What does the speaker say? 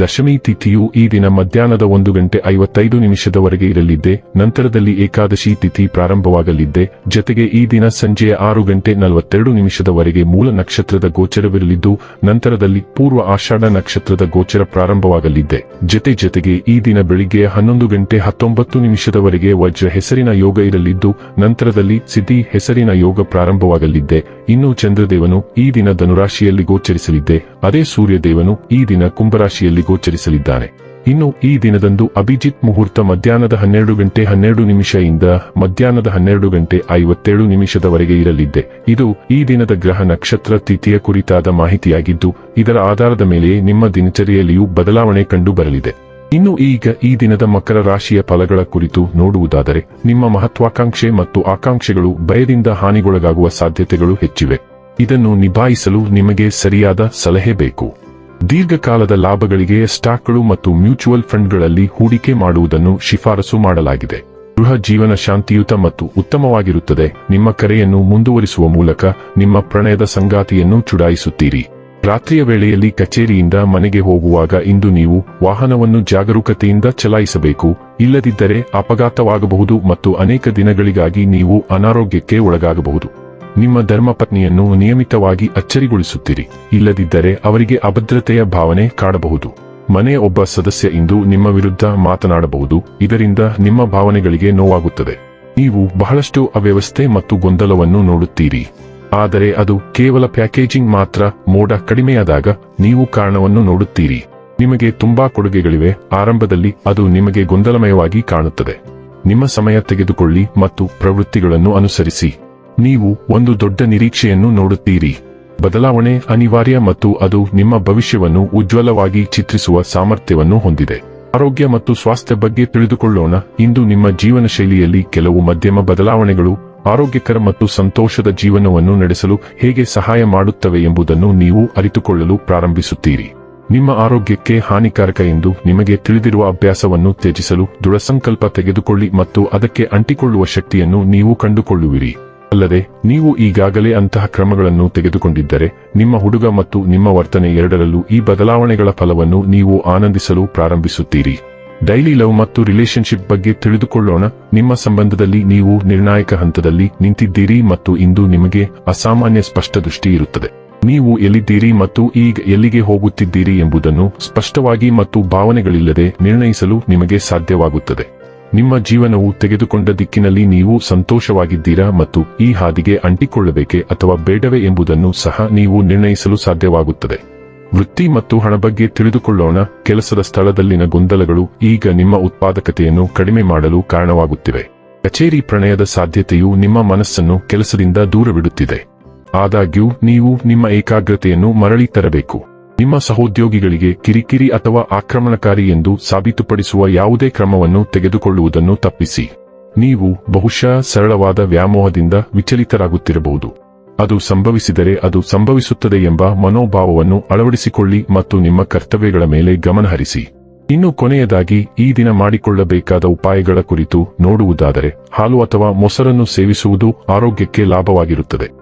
ದಶಮಿ ತಿಥಿಯು ಈ ದಿನ ಮಧ್ಯಾಹ್ನದ ಒಂದು ಗಂಟೆ ಐವತ್ತೈದು ನಿಮಿಷದವರೆಗೆ ಇರಲಿದ್ದೆ, ನಂತರದಲ್ಲಿ ಏಕಾದಶಿ ತಿಥಿ ಪ್ರಾರಂಭವಾಗಲಿದ್ದೆ, ಜತೆಗೆ ಈ ದಿನ ಸಂಜೆಯ ಆರು ಗಂಟೆ ನಲವತ್ತೆರಡು ನಿಮಿಷದವರೆಗೆ ಮೂಲ ನಕ್ಷತ್ರದ ಗೋಚರವಿರಲಿದ್ದು, ನಂತರದಲ್ಲಿ ಪೂರ್ವ ಆಷಾಢ ನಕ್ಷತ್ರದ ಗೋಚರ ಪ್ರಾರಂಭವಾಗಲಿದ್ದೆ. ಜತೆ ಜತೆಗೆ ಈ ದಿನ ಬೆಳಿಗ್ಗೆ ಹನ್ನೊಂದು ಗಂಟೆ ಹತ್ತೊಂಬತ್ತು ನಿಮಿಷದವರೆಗೆ ವಜ್ರ ಹೆಸರಿನ ಯೋಗ ಇರಲಿದ್ದು, ನಂತರದಲ್ಲಿ ಸಿದ್ಧಿ ಹೆಸರಿನ ಯೋಗ ಪ್ರಾರಂಭವಾಗಲಿದ್ದೆ. ಇನ್ನು ಚಂದ್ರದೇವನು ಈ ದಿನ ಧನುರಾಶಿಯಲ್ಲಿ ಗೋಚರಿಸಲಿದ್ದೆ. ಅದೇ ಸೂರ್ಯದೇವನು ಈ ದಿನ ಕುಂಭರಾಶಿಯಲ್ಲಿ ಗೋಚರಿಸಲಿದ್ದಾನೆ. ಇನ್ನು ಈ ದಿನದಂದು ಅಭಿಜಿತ್ ಮುಹೂರ್ತ ಮಧ್ಯಾಹ್ನದ ಹನ್ನೆರಡು ಗಂಟೆ ಹನ್ನೆರಡು ನಿಮಿಷದಿಂದ ಮಧ್ಯಾಹ್ನದ ಹನ್ನೆರಡು ಗಂಟೆ ಐವತ್ತೇಳು ನಿಮಿಷದವರೆಗೆ ಇರಲಿದ್ದೆ. ಇದು ಈ ದಿನದ ಗ್ರಹ ನಕ್ಷತ್ರ ತಿಥಿಯ ಕುರಿತಾದ ಮಾಹಿತಿಯಾಗಿದ್ದು, ಇದರ ಆಧಾರದ ಮೇಲೆ ನಿಮ್ಮ ದಿನಚರಿಯಲ್ಲಿಯೂ ಬದಲಾವಣೆ ಕಂಡು ಬರಲಿದೆ ಇನ್ನು ಈಗ ಈ ದಿನದ ಮಕರ ರಾಶಿಯ ಫಲಗಳ ಕುರಿತು ನೋಡುವುದಾದರೆ, ನಿಮ್ಮ ಮಹತ್ವಾಕಾಂಕ್ಷೆ ಮತ್ತು ಆಕಾಂಕ್ಷೆಗಳು ಭಯದಿಂದ ಹಾನಿಗೊಳಗಾಗುವ ಸಾಧ್ಯತೆಗಳು ಹೆಚ್ಚಿವೆ. ಇದನ್ನು ನಿಭಾಯಿಸಲು ನಿಮಗೆ ಸರಿಯಾದ ಸಲಹೆ ಬೇಕು. ದೀರ್ಘಕಾಲದ ಲಾಭಗಳಿಗೆ ಸ್ಟಾಕ್ಗಳು ಮತ್ತು ಮ್ಯೂಚುವಲ್ ಫಂಡ್ಗಳಲ್ಲಿ ಹೂಡಿಕೆ ಮಾಡುವುದನ್ನು ಶಿಫಾರಸು ಮಾಡಲಾಗಿದೆ. ಗೃಹ ಜೀವನ ಶಾಂತಿಯುತ ಮತ್ತು ಉತ್ತಮವಾಗಿರುತ್ತದೆ. ನಿಮ್ಮ ಕರೆಯನ್ನು ಮುಂದುವರಿಸುವ ಮೂಲಕ ನಿಮ್ಮ ಪ್ರಣಯದ ಸಂಗಾತಿಯನ್ನು ಚುಡಾಯಿಸುತ್ತೀರಿ. ರಾತ್ರಿಯ ವೇಳೆಯಲ್ಲಿ ಕಚೇರಿಯಿಂದ ಮನೆಗೆ ಹೋಗುವಾಗ ಇಂದು ನೀವು ವಾಹನವನ್ನು ಜಾಗರೂಕತೆಯಿಂದ ಚಲಾಯಿಸಬೇಕು. ಇಲ್ಲದಿದ್ದರೆ ಅಪಘಾತವಾಗಬಹುದು ಮತ್ತು ಅನೇಕ ದಿನಗಳಿಗಾಗಿ ನೀವು ಅನಾರೋಗ್ಯಕ್ಕೆ ಒಳಗಾಗಬಹುದು. ನಿಮ್ಮ ಧರ್ಮಪತ್ನಿಯನ್ನು ನಿಯಮಿತವಾಗಿ ಅಚ್ಚರಿಗೊಳಿಸುತ್ತೀರಿ. ಇಲ್ಲದಿದ್ದರೆ ಅವರಿಗೆ ಅಭದ್ರತೆಯ ಭಾವನೆ ಕಾಡಬಹುದು. ಮನೆಯ ಒಬ್ಬ ಸದಸ್ಯ ಇಂದು ನಿಮ್ಮ ವಿರುದ್ಧ ಮಾತನಾಡಬಹುದು. ಇದರಿಂದ ನಿಮ್ಮ ಭಾವನೆಗಳಿಗೆ ನೋವಾಗುತ್ತದೆ. ನೀವು ಬಹಳಷ್ಟು ಅವ್ಯವಸ್ಥೆ ಮತ್ತು ಗೊಂದಲವನ್ನು ನೋಡುತ್ತೀರಿ. ಆದರೆ ಅದು ಕೇವಲ ಪ್ಯಾಕೇಜಿಂಗ್ ಮಾತ್ರ, ಮೋಡ ಕಡಿಮೆಯಾದಾಗ ನೀವು ಕಾರಣವನ್ನು ನೋಡುತ್ತೀರಿ. ನಿಮಗೆ ತುಂಬಾ ಕೊಡುಗೆಗಳಿವೆ. ಆರಂಭದಲ್ಲಿ ಅದು ನಿಮಗೆ ಗೊಂದಲಮಯವಾಗಿ ಕಾಣುತ್ತದೆ. ನಿಮ್ಮ ಸಮಯ ತೆಗೆದುಕೊಳ್ಳಿ ಮತ್ತು ಪ್ರವೃತ್ತಿಗಳನ್ನು ಅನುಸರಿಸಿ. ನೀವು ಒಂದು ದೊಡ್ಡ ನಿರೀಕ್ಷೆಯನ್ನು ನೋಡುತ್ತೀರಿ. ಬದಲಾವಣೆ ಅನಿವಾರ್ಯ ಮತ್ತು ಅದು ನಿಮ್ಮ ಭವಿಷ್ಯವನ್ನು ಉಜ್ವಲವಾಗಿ ಚಿತ್ರಿಸುವ ಸಾಮರ್ಥ್ಯವನ್ನು ಹೊಂದಿದೆ. ಆರೋಗ್ಯ ಮತ್ತು ಸ್ವಾಸ್ಥ್ಯ ಬಗ್ಗೆ ತಿಳಿದುಕೊಳ್ಳೋಣ. ಇಂದು ನಿಮ್ಮ ಜೀವನ ಶೈಲಿಯಲ್ಲಿ ಕೆಲವು ಮಧ್ಯಮ ಬದಲಾವಣೆಗಳು ಆರೋಗ್ಯಕರ ಮತ್ತು ಸಂತೋಷದ ಜೀವನವನ್ನು ನಡೆಸಲು ಹೇಗೆ ಸಹಾಯ ಮಾಡುತ್ತವೆ ಎಂಬುದನ್ನು ನೀವು ಅರಿತುಕೊಳ್ಳಲು ಪ್ರಾರಂಭಿಸುತ್ತೀರಿ. ನಿಮ್ಮ ಆರೋಗ್ಯಕ್ಕೆ ಹಾನಿಕಾರಕ ಎಂದು ನಿಮಗೆ ತಿಳಿದಿರುವ ಅಭ್ಯಾಸವನ್ನು ತ್ಯಜಿಸಲು ದೃಢಸಂಕಲ್ಪ ತೆಗೆದುಕೊಳ್ಳಿ ಮತ್ತು ಅದಕ್ಕೆ ಅಂಟಿಕೊಳ್ಳುವ ಶಕ್ತಿಯನ್ನು ನೀವು ಕಂಡುಕೊಳ್ಳುವಿರಿ. ಅಲ್ಲದೆ, ನೀವು ಈಗಾಗಲೇ ಅಂತಹ ಕ್ರಮಗಳನ್ನು ತೆಗೆದುಕೊಂಡಿದ್ದರೆ, ನಿಮ್ಮ ಹುಡುಗ ಮತ್ತು ನಿಮ್ಮ ವರ್ತನೆ ಎರಡರಲ್ಲೂ ಈ ಬದಲಾವಣೆಗಳ ಫಲವನ್ನು ನೀವು ಆನಂದಿಸಲು ಪ್ರಾರಂಭಿಸುತ್ತೀರಿ. ಡೈಲಿ ಲವ್ ಮತ್ತು ರಿಲೇಶನ್ಶಿಪ್ ಬಗ್ಗೆ ತಿಳಿದುಕೊಳ್ಳೋಣ. ನಿಮ್ಮ ಸಂಬಂಧದಲ್ಲಿ ನೀವು ನಿರ್ಣಾಯಕ ಹಂತದಲ್ಲಿ ನಿಂತಿದ್ದೀರಿ ಮತ್ತು ಇಂದು ನಿಮಗೆ ಅಸಾಮಾನ್ಯ ಸ್ಪಷ್ಟ ದೃಷ್ಟಿ ಇರುತ್ತದೆ. ನೀವು ಎಲ್ಲಿದ್ದೀರಿ ಮತ್ತು ಈಗ ಎಲ್ಲಿಗೆ ಹೋಗುತ್ತಿದ್ದೀರಿ ಎಂಬುದನ್ನು ಸ್ಪಷ್ಟವಾಗಿ ಮತ್ತು ಭಾವನೆಗಳಿಲ್ಲದೆ ನಿರ್ಣಯಿಸಲು ನಿಮಗೆ ಸಾಧ್ಯವಾಗುತ್ತದೆ. ನಿಮ್ಮ ಜೀವನವು ತೆಗೆದುಕೊಂಡ ದಿಕ್ಕಿನಲ್ಲಿ ನೀವು ಸಂತೋಷವಾಗಿದ್ದೀರಾ ಮತ್ತು ಈ ಹಾದಿಗೆ ಅಂಟಿಕೊಳ್ಳಬೇಕೆ ಅಥವಾ ಬೇಡವೇ ಎಂಬುದನ್ನು ಸಹ ನೀವು ನಿರ್ಣಯಿಸಲು ಸಾಧ್ಯವಾಗುತ್ತದೆ. ವೃತ್ತಿ ಮತ್ತು ಹಣ ಬಗ್ಗೆ ತಿಳಿದುಕೊಳ್ಳೋಣ. ಕೆಲಸದ ಸ್ಥಳದಲ್ಲಿನ ಗೊಂದಲಗಳು ಈಗ ನಿಮ್ಮ ಉತ್ಪಾದಕತೆಯನ್ನು ಕಡಿಮೆ ಮಾಡಲು ಕಾರಣವಾಗುತ್ತಿವೆ. ಕಚೇರಿ ಪ್ರಣಯದ ಸಾಧ್ಯತೆಯು ನಿಮ್ಮ ಮನಸ್ಸನ್ನು ಕೆಲಸದಿಂದ ದೂರವಿಡುತ್ತಿದೆ. ಆದಾಗ್ಯೂ, ನೀವು ನಿಮ್ಮ ಏಕಾಗ್ರತೆಯನ್ನು ಮರಳಿ ತರಬೇಕು. ನಿಮ್ಮ ಸಹೋದ್ಯೋಗಿಗಳಿಗೆ ಕಿರಿಕಿರಿ ಅಥವಾ ಆಕ್ರಮಣಕಾರಿ ಎಂದು ಸಾಬೀತುಪಡಿಸುವ ಯಾವುದೇ ಕ್ರಮವನ್ನು ತೆಗೆದುಕೊಳ್ಳುವುದನ್ನು ತಪ್ಪಿಸಿ. ನೀವು ಬಹುಶಃ ಸರಳವಾದ ವ್ಯಾಮೋಹದಿಂದ ವಿಚಲಿತರಾಗುತ್ತಿರಬಹುದು. ಅದು ಸಂಭವಿಸಿದರೆ ಅದು ಸಂಭವಿಸುತ್ತದೆ ಎಂಬ ಮನೋಭಾವವನ್ನು ಅಳವಡಿಸಿಕೊಳ್ಳಿ ಮತ್ತು ನಿಮ್ಮ ಕರ್ತವ್ಯಗಳ ಮೇಲೆ ಗಮನಹರಿಸಿ ಇನ್ನು ಕೊನೆಯದಾಗಿ, ಈ ದಿನ ಮಾಡಿಕೊಳ್ಳಬೇಕಾದ ಉಪಾಯಗಳ ಕುರಿತು ನೋಡುವುದಾದರೆ, ಹಾಲು ಅಥವಾ ಮೊಸರನ್ನು ಸೇವಿಸುವುದು ಆರೋಗ್ಯಕ್ಕೆ ಲಾಭವಾಗಿರುತ್ತದೆ.